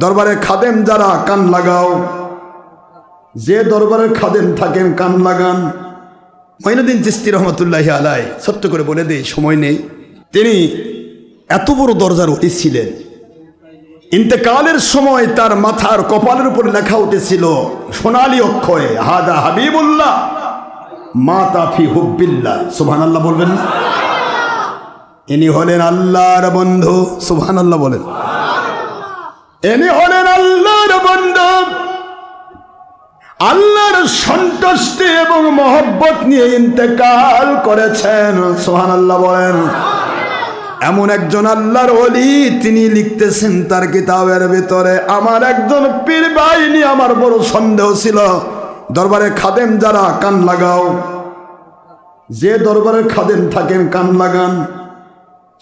দরবারে খাদেম যারা, কান লাগাও। যে দরবারের খাদেম থাকেন, কান লাগান। মঈনুদ্দিন চিস্তি রহমতুল্লাহ আলাই ছোট্ট করে বলে দেই, সময় নেই। তিনি এত বড় দরজার অতি ছিলেন। ইন্তেকালের সময় তার মাথার কপালের উপর লেখা উঠেছিল, সোনালি অক্ষরে, হাদা হাবিবুল্লাহ মা তাফি হুব্বিল্লাহ। সুবহান আল্লাহ বলবেন না? ইনি হলেন আল্লাহর বন্ধু সুবহান আল্লাহ বলেন। ইনি হলেন আল্লাহর বন্ধু। আল্লাহর সন্তুষ্টি এবং মহব্বত নিয়ে ইন্তেকাল করেছেন। সোহান আল্লাহ বলেন। এমন একজন আল্লাহর অলি তিনি লিখতেছেন তার কিতাবের ভিতরে, আমার একজন পীর বাহিনী আমার বড় সন্দেহ ছিল। দরবারে খাদেম যারা, কান লাগাও। যে দরবারের খাদেম থাকেন, কান লাগান।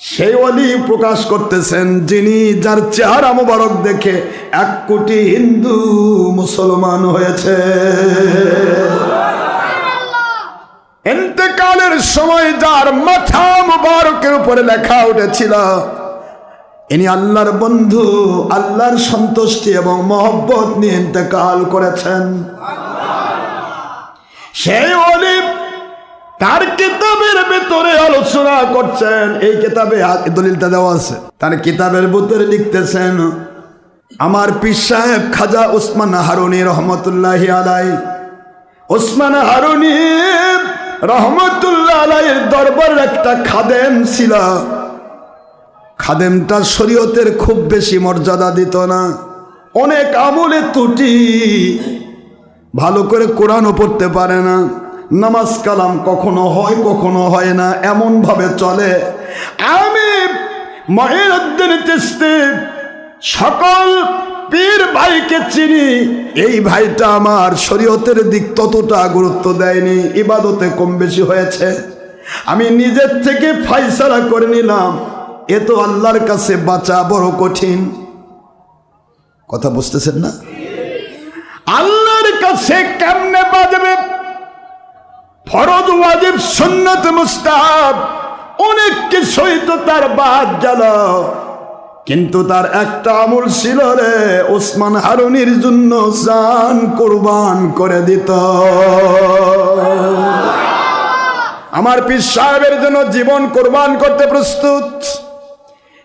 সেই অলি প্রকাশ করতেছেন যিনি যার চেহারা মোবারক দেখে এক কোটি হিন্দু মুসলমান হয়েছে। এতেকালের সময় যার মাথা মোবারকের উপরে লেখা উঠেছিল ইনি আল্লাহর বন্ধু আল্লাহর সন্তুষ্টি এবং মহব্বত নিয়ে ইন্তেকাল করেছেন। সেই অলিপ তার কিতাবের করছেন, এই কিতাবে দলিলটা দেওয়া আছে। তার কিতাবের ভিতরে লিখতেছেন, আমার পীর সাহেব খাজা উসমান হারুনি রহমতুল্লাহ আলাই উসমান হারুনি রহমতুল্লাহ আলাইয়ের দরবারের একটা খাদেম ছিল। খাদেমটা শরীয়তের খুব বেশি মর্যাদা দিত না। অনেক আমলে ত্রুটি। ভালো করে কোরআনও পড়তে পারে না। নামাজ কালাম কখনো হয় কখনো হয় না এমন ভাবে চলে। আমি সকল পীর ভাইকে চিনি। এই ভাইটা আমার শরীয়তের দিক ততটা গুরুত্ব দেয়নি, ইবাদতে কম বেশি হয়েছে। আমি নিজের থেকে ফাইসারা করে নিলাম, এ তো আল্লাহর কাছে বাঁচা বড় কঠিন। কথা বুঝতেছেন না? আল্লাহর কাছে কেমনে বাজবে ফরজ, ওয়াজিব, সুন্নত, মুস্তাহাব। অনেক কিছুই তো তার বাদ গেল। কিন্তু তার একটা আমল ছিল রে, ওসমান হারুনির জন্য জান কোরবান করে দিত। আমার পীর সাহেবের জন্য জীবন কোরবান করতে প্রস্তুত।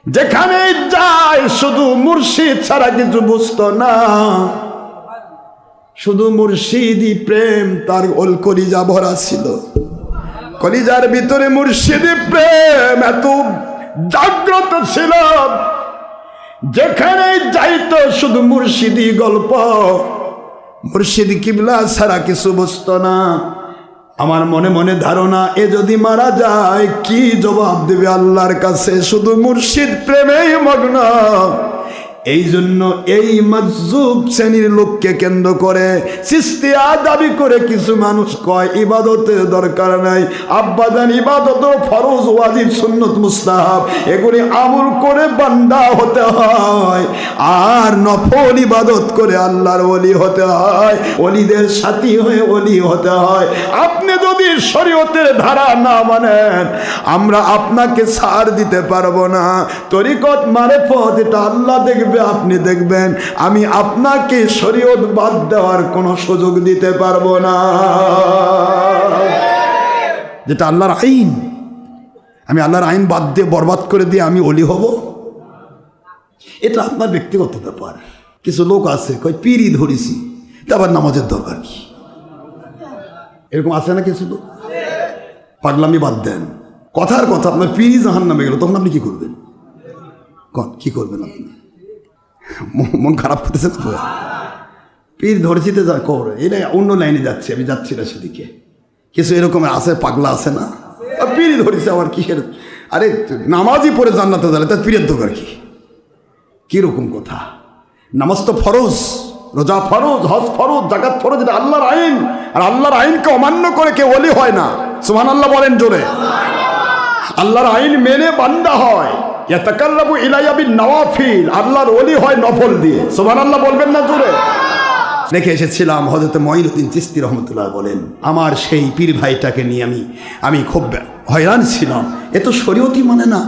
যেখানে যায়, শুধু মুর্শিদ ছাড়া কিছু বুঝতো না। শুধু মুর্শিদি প্রেম তার ওল কলিজা ভরা ছিল। কলিজার ভিতরে মুর্শিদি প্রেম এত জাগ্রত ছিল। যেখানে যাইতো শুধু মুর্শিদি গল্প। মুর্শিদ কিবলা ছাড়া কিছু বুঝতো না। আমার মনে মনে ধারণা, এ যদি মারা যায়, কি জবাব দেবে আল্লাহর কাছে? শুধু মুর্শিদ প্রেমেই মগ্ন। এই জন্য এই মজুব শ্রেণির লোককে কেন্দ্র করে সিস্তিয়া দাবি করে কিছু মানুষ কয়, ইবাদতের দরকার নাই। আব্বাদান ইবাদত ফরজ, ওয়াজিব, সুন্নত, মুস্তাহাব। এগুলি আমল করে বান্দা হতে হয়। আর নফল ইবাদত করে আল্লাহর ওলি হতে হয়। অলিদের সাথী হয়ে অলি হতে হয়। আপনি যদি শরীয়তের ধারা না মানেন, আমরা আপনাকে সার দিতে পারব না। তরিকত মারে মারেফত, এটা আল্লাহ দেখবে। আপনি দেখবেন, আমি আপনাকে শরীয়ত বাদ দেওয়ার কোনো সুযোগ দিতে পারব না। যেটা আল্লাহর আইন। আমি আল্লাহর আইন বাদ দিয়ে, বরবাদ করে দিয়ে আমি অলি হব? এটা আপনার ব্যক্তিগত ব্যাপার। কিছু লোক আছে কই পিড়ি ধরেছি, তা আবার নামাজের দরকার কি? এরকম আছে না কিছু লোক? পাগলামি বাদ দেন। কথার কথা, আপনার পিড়ি জাহান নামে গেল, তখন আপনি কি করবেন? কি করবেন আপনি? মন- খারাপ করতেছে তো। পীর ধরেছি তো যা কর এটা অন্য লাইনে যাচ্ছে, আমি যাচ্ছি না সেদিকে। কিছু এরকম আছে, পাগলা আছে না? পীর ধরেছে আমার কিসের? আরে, নামাজই পড়ে জান্নাতে যাবে তার পীরের দোকার কি? কীরকম কথা? নামাজ তো ফরজ, রোজা ফরজ, হজ ফরজ জাকাত ফরজ, এটা আল্লাহর আইন। আর আল্লাহর আইনকে অমান্য করে কেউ অলি হয় না। সুহান আল্লাহ বলেন জোরে। আল্লাহর আইন মেনে বান্দা হয়। ইয়াতাকাল্লাবু ইলাইয়াবিন নওয়াফিল আল্লাহর ওলি হয় নফল দিয়ে। সুবহানাল্লাহ বলবেন না জোরে রেখে এসেছিলাম হজরত মঈনুদ্দিন চিস্তি রহমতুল্লাহ বলেন, আমার সেই পীর ভাইটাকে নিয়ে আমি আমি খুব হয়রান ছিলাম। এ তো শরীয়তি মানে না।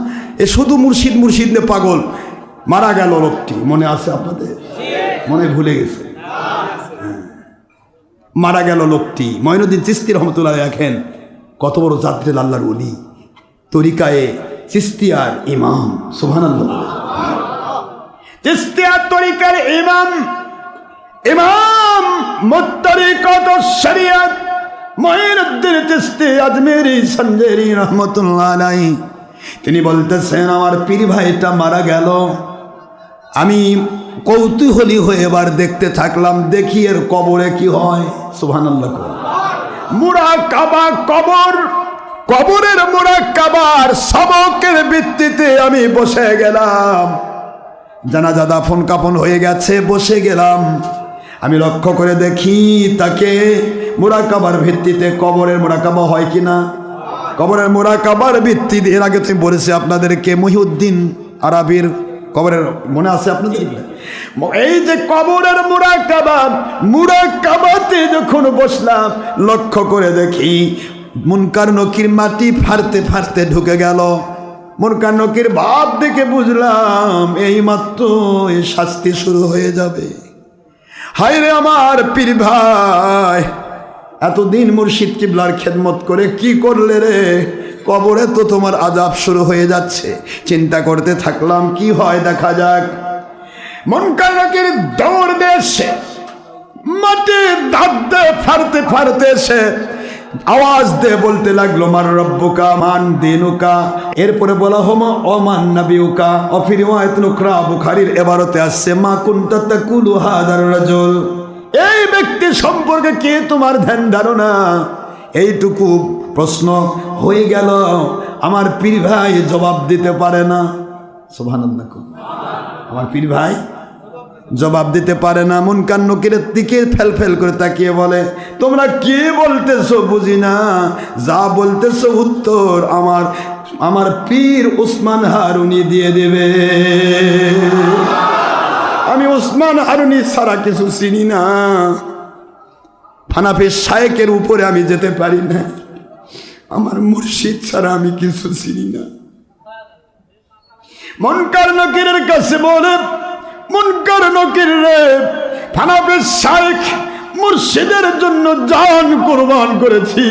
এ শুধু মুর্শিদ মুর্শিদ নে পাগল। মারা গেল লোকটি। মনে আছে আপনাদের? মনে ভুলে গেছে। মারা গেল লোকটি। ময়নুদ্দিন চিস্তি রহমতুল্লাহ দেখেন, কত বড় যাত্রী আল্লাহর উলি তরিকায়ে চিস্তিয়ার ইমাম সুহান চিস্তিয়ার তরিকার ইমাম ইমাম মুত্তরিকত শরিয়ত মঈনুদ্দিন চিস্তি আজমেরি, সঞ্জেরি রহমতুল্লাহ আলাইহি। তিনি বলতেছেন, আমার পীর ভাইটা মারা গেল। আমি কৌতূহলী হয়ে এবার দেখতে থাকলাম, দেখি এর কবরে কি হয়। সুবহানাল্লাহ মুরা কাবা কবর কবরের মুরা কাবার সবকের ভিত্তিতে আমি বসে গেলাম। জানাজা দাফন কাপন হয়ে গেছে, বসে গেলাম। আমি লক্ষ্য করে দেখি তাকে মোরাকাবার ভিত্তিতে কবরের মোরাকাবা হয় কি না কবরের মোরাকাবার ভিত্তি এর আগে তুমি বলেছি আপনাদেরকে, মহিউদ্দিন আরবির কবরের, মনে আছে আপনাদের? এই যে কবরের মুরাকাবা মুরাকাবাতে যখন বসলাম, লক্ষ্য করে দেখি মুনকার নকির মাটি ফাড়তে ফাড়তে ঢুকে গেল। মুনকার নকির ভাব দেখে বুঝলাম, এই মাত্র শাস্তি শুরু হয়ে যাবে। হায় রে আমার পীর ভাই, এতদিন মুর্শিদ কিবলার খেদমত করে কি করলে রে? কবরে তো তোমার আজাব শুরু হয়ে যাচ্ছে। চিন্তা করতে থাকলাম, কি হয় দেখা যাক। মন নকির দৌড় দেশে মাটি দাঁতে ফাড়তে ফাড়তে এসে আওয়াজ দে বলতে লাগল, মার রব্বুকা, মান দিনুকা। এরপরে বলা হমা অমান নাবিউকা। অফিরিওয়ায়ত নুকরা বুখারীর এবারতে আসছে, মা কুনতা তাকুলু হাদার রাজুল। এই ব্যক্তি সম্পর্কে কে তোমার ধ্যান ধারণা? এইটুকু প্রশ্ন হয়ে গেল, আমার পীর ভাই জবাব দিতে পারে না। সুবহানাল্লাহ আমার পীর ভাই জবাব দিতে পারে না। মন কান্নকিরের দিকে ফেল ফেল করে তাকিয়ে বলে, তোমরা কে বলতেছো বুঝি না? যা বলতেছো উত্তর আমার আমার পীর উসমান হারুনি দিয়ে দেবে। আমি উসমান হারুনি ছাড়া কিছু চিনি না। ফানাফের শায়েকের উপরে আমি যেতে পারি না। আমার মুর্শিদ ছাড়া আমি কিছু চিনি না। মনকার নকিরের কাছে বলে মনকার নকির রে। ফানাফের শায়েখ মুর্শিদের জন্য জান কোরবান করেছি।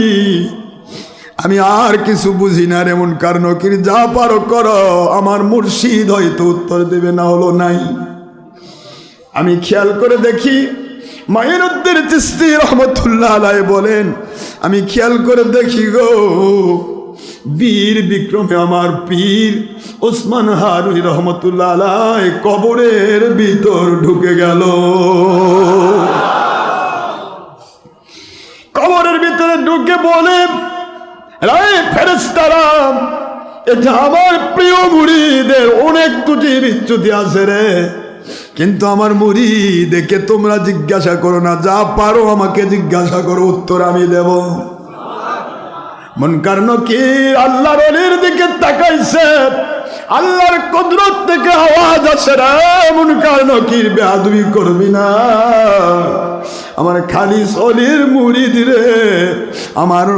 আমি আর কিছু বুঝি না রে মনকার নকির, যা পারো করো। আমার মুর্শিদ হয়তো উত্তর দেবে, না হলো নাই। আমি খেয়াল করে দেখি মাইনুদ্দিন চিস্তি রহমতুল্লাহ আলাই বলেন, আমি খেয়াল করে দেখি গো বীর বিক্রমে আমার পীর ওসমান হারুই রহমতুল্লাহ কবরের ভিতর ঢুকে গেল। কবরের ভিতরে ঢুকে বলে, রায় ফেরেস্তারা এটা আমার প্রিয় মুড়িদের অনেক ত্রুটি বিচ্যুতি আছে রে। কিন্তু আমার মুড়ি দেখে তোমরা জিজ্ঞাসা করো না, যা পারো আমাকে জিজ্ঞাসা করো, উত্তর আমি দেব। মন কারণ কি আল্লাহর অলির দিকে তাকাইছে। আল্লাহর কুদরত থেকে আওয়াজ আসে রে মন কারণ কি বেয়াদবি করবি না। আমার খালি অলির মুড়ি দিলে আমার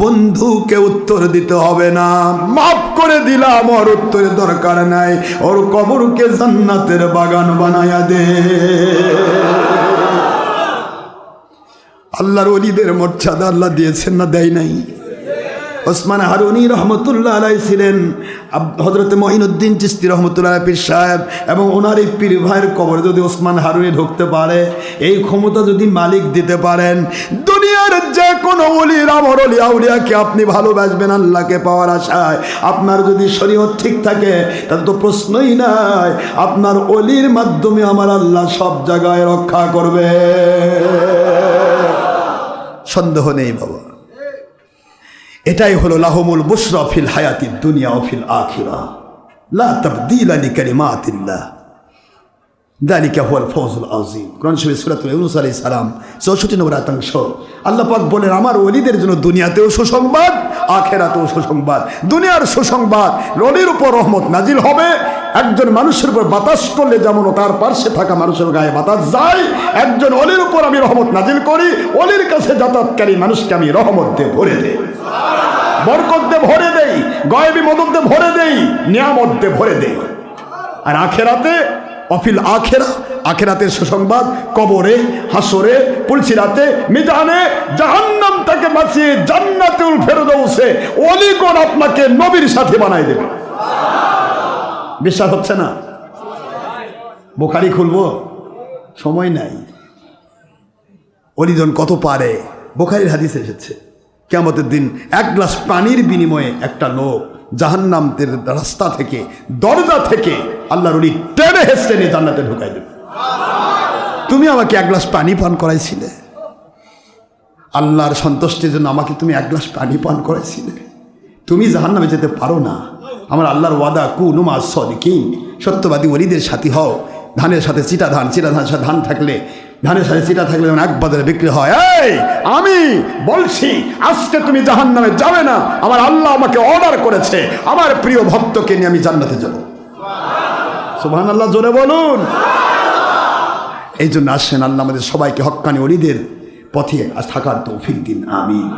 বন্ধুকে উত্তর দিতে হবে না। মাফ করে দিলাম, ওর উত্তরের দরকার নাই। ওর কবরকে জান্নাতের বাগান বানায়া দে। আল্লাহর অলিদের মর্যাদা আল্লাহ দিয়েছেন না দেয় নাই? ওসমান হারুনি রহমতুল্লাহ আলাই ছিলেন। হজরত মহিনুদ্দিন চিস্তি রহমতুল্লাহ পীর সাহেব এবং ওনার এই পীর ভাইয়ের কবর যদি ওসমান হারুনি ঢুকতে পারে, এই ক্ষমতা যদি মালিক দিতে পারেন, দুনিয়ার যে কোনো অলির আমর অলি আউলিয়াকে আপনি ভালোবাসবেন আল্লাহকে পাওয়ার আশায়। আপনার যদি শরীয়ত ঠিক থাকে, তাহলে তো প্রশ্নই নাই। আপনার অলির মাধ্যমে আমার আল্লাহ সব জায়গায় রক্ষা করবে। সন্দেহ নেই বাবা। এটাই হলো লাহমুল বুশরা ফিল হায়াতি দুনিয়া ও ফিল আখিরা। লা তাবদিল আলি কালিমাতিল্লাহ। দালিকা হুয়াল ফৌজুল আজিম কোরআন শরীফ সূরাতুল ইউনূস আলাইহিস সালাম 64 নম্বর আয়াতাংশ আল্লাহ পাক বলেন, আমার ওলিদের জন্য দুনিয়াতেও সুসংবাদ, আখেরাতেও সুসংবাদ। দুনিয়ার সুসংবাদ রলির উপর রহমত নাজিল হবে। একজন মানুষের উপর বাতাস করলে যেমন তার পার্শ্বে থাকা মানুষের গায়ে বাতাস যায়, একজন অলির উপর আমি রহমত নাজিল করি, অলির কাছে যাতায়াতকারী মানুষকে আমি রহমত দিয়ে ভরে দেই। বরকত দিয়ে ভরে দেই, গয়েবী মদত দিয়ে ভরে দেই, নিয়ামত দিয়ে ভরে দেই। আর আখেরাতে অফিল আখেরা, আখেরাতের সুসংবাদ, কবরে, হাসরে, পুলসিরাতে, মিজানে, জাহান্নাম তাকে বাঁচিয়ে জান্নাতুল ফেরদৌসে, অলিগণ আপনাকে নবীর সাথে বানাই দেবে। বিশ্বাস হচ্ছে না? বোখারি খুলবো? সময় নাই। অলিজন কত পারে? বোখারির হাদিস এসেছে কেমতের দিন এক গ্লাস পানির বিনিময়ে একটা লোক জাহান্নামদের রাস্তা থেকে, দরজা থেকে আল্লাহর অলি টেনে হেসে নিয়ে জান্নাতে ঢুকাই দেবে তুমি আমাকে এক গ্লাস পানি পান করাইছিলে। আল্লাহর সন্তুষ্টির জন্য আমাকে তুমি এক গ্লাস পানি পান করাইছিলে। তুমি জাহান্নামে যেতে পারো না। আমার আল্লাহর ওয়াদা কু নুমা সদিকিন সত্যবাদী ওলিদের সাথী হও। ধানের সাথে চিটা ধান, চিটা সাথে ধান থাকলে ধানের সাথে চিটা থাকলে যেমন এক বাজারে বিক্রি হয়। এই, আমি বলছি, আজকে তুমি জাহান নামে যাবে না। আমার আল্লাহ আমাকে অর্ডার করেছে। আমার প্রিয় ভক্তকে নিয়ে আমি জান্নাতে যাব। সুহান আল্লাহ জোরে বলুন। এই জন্য আসেন আল্লাহ আমাদের সবাইকে হক্কানি অলিদের পথে থাকার তৌফিক দিন। আমিন।